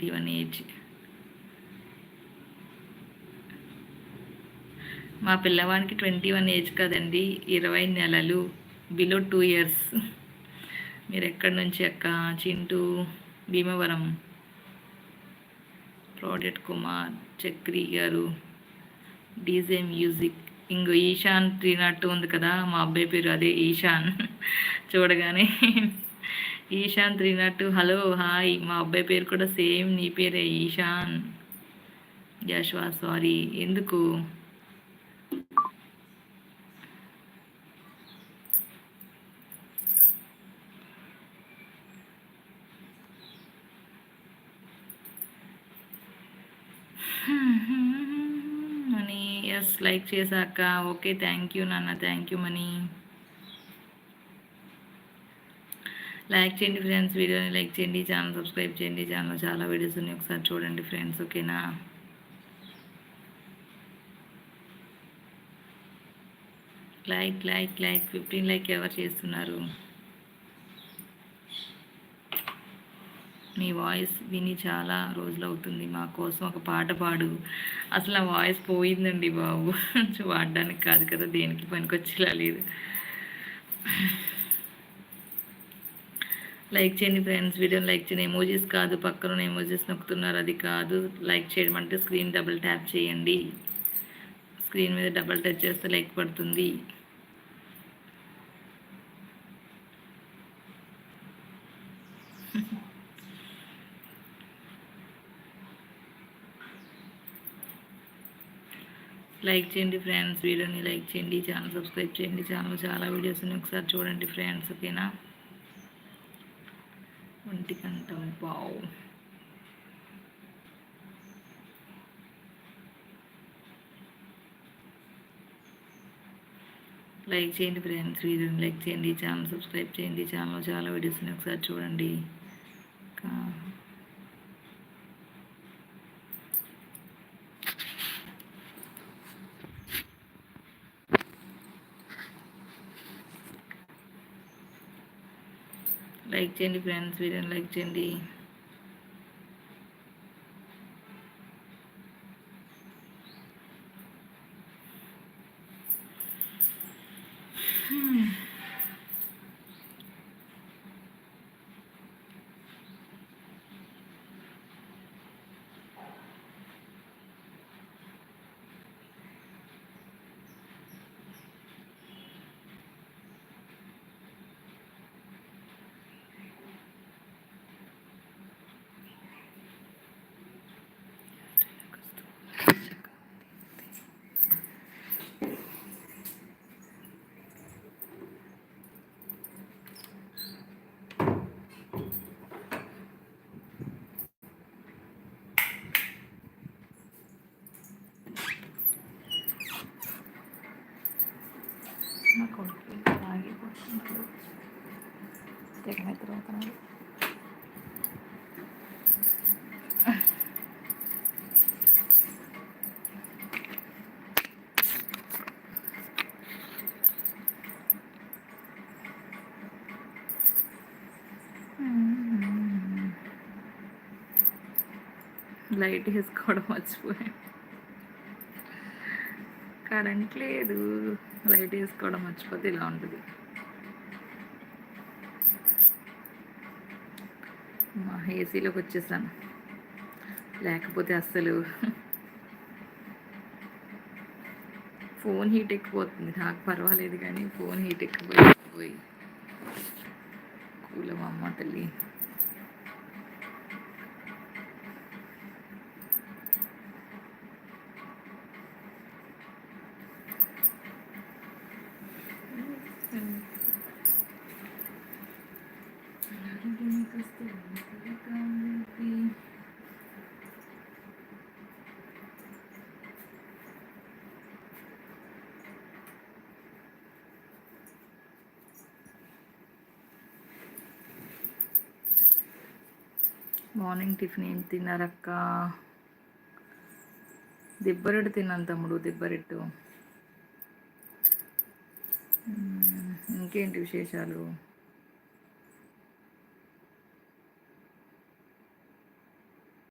Twenty one age మా పిల్లవానికి twenty one age కదండి ఇరవై నెలలు బిలో టూ ఇయర్స్ మీరు ఎక్కడి నుంచి అక్క? చింటూ భీమవరం. ప్రాడక్ట్ కుమార్ చక్రి గారు డీజే మ్యూజిక్ ఇంకో ఈశాన్ త్రీ నాట్ ఉంది కదా మా అబ్బాయి పేరు అదే ఈశాన్. చూడగానే Ishan three not hello hi. మా అబ్బాయి పేరు కూడా సేమ్ నీ పేరే ఈశాన్. యశ్వా సారీ. ఎందుకు? మనీ ఎస్ లైక్ చేశాక ఓకే థ్యాంక్ యూ నాన్న. Thank you Mani. లైక్ చేయండి ఫ్రెండ్స్ వీడియోని లైక్ చేయండి ఛానల్ సబ్స్క్రైబ్ చేయండి. ఛానల్ చాలా వీడియోస్ ఉన్నాయి. ఒకసారి చూడండి ఫ్రెండ్స్ ఓకేనా like like like fifteen like ఎవరు చేస్తున్నారు? మీ వాయిస్ విని చాలా రోజులు అవుతుంది. మా కోసం ఒక పాట పాడు. అసలు ఆ వాయిస్ పోయిందండి బాబు. వాడడానికి కాదు కదా దేనికి పనికొచ్చేలా లేదు. లైక్ చేయండి ఫ్రెండ్స్ వీడియోని లైక్ చేయండి. ఎమోజీస్ కాదు పక్కన ఎమోజీస్ నొక్కుతున్నారు అది కాదు. లైక్ చేయడం అంటే స్క్రీన్ డబుల్ ట్యాప్ చేయండి. స్క్రీన్ మీద డబుల్ టచ్ చేస్తే లైక్ పడుతుంది. లైక్ చేయండి ఫ్రెండ్స్ వీడియోని లైక్ చేయండి ఛానల్ సబ్స్క్రైబ్ చేయండి. ఛానల్ చాలా వీడియోస్ ఉన్నాయి ఒకసారి చూడండి ఫ్రెండ్స్ ఓకేనా? ఒంటి కంఠం పావు లైక్ చేయండి ఫ్రెండ్స్ వీడియోని లైక్ చేయండి ఛానల్ సబ్స్క్రైబ్ చేయండి ఛానల్లో చాలా వీడియోస్ని ఒకసారి చూడండి. లైక్ చేయండి ఫ్రెండ్స్ వీడియోని లైక్ చేయండి తెగ నిద్రపోతున్నాడు లైట్ వేసుకోవడం మర్చిపోయాను. కరెంట్ లేదు. లైట్ వేసుకోవడం మర్చిపోతే ఇలా ఉంటుంది. మా ఏసీలోకి వచ్చేసాను. లేకపోతే అస్సలు ఫోన్ హీట్ ఎక్కిపోతుంది. నాకు పర్వాలేదు కానీ ఫోన్ హీట్ ఎక్కిపోయి కూలం అమ్మ తల్లి. మార్నింగ్ టిఫిన్ ఏం తిన్నారక్క? దిబ్బరెట్టు తిన్నాను తమ్ముడు దిబ్బరెడ్డు. ఇంకేంటి విశేషాలు?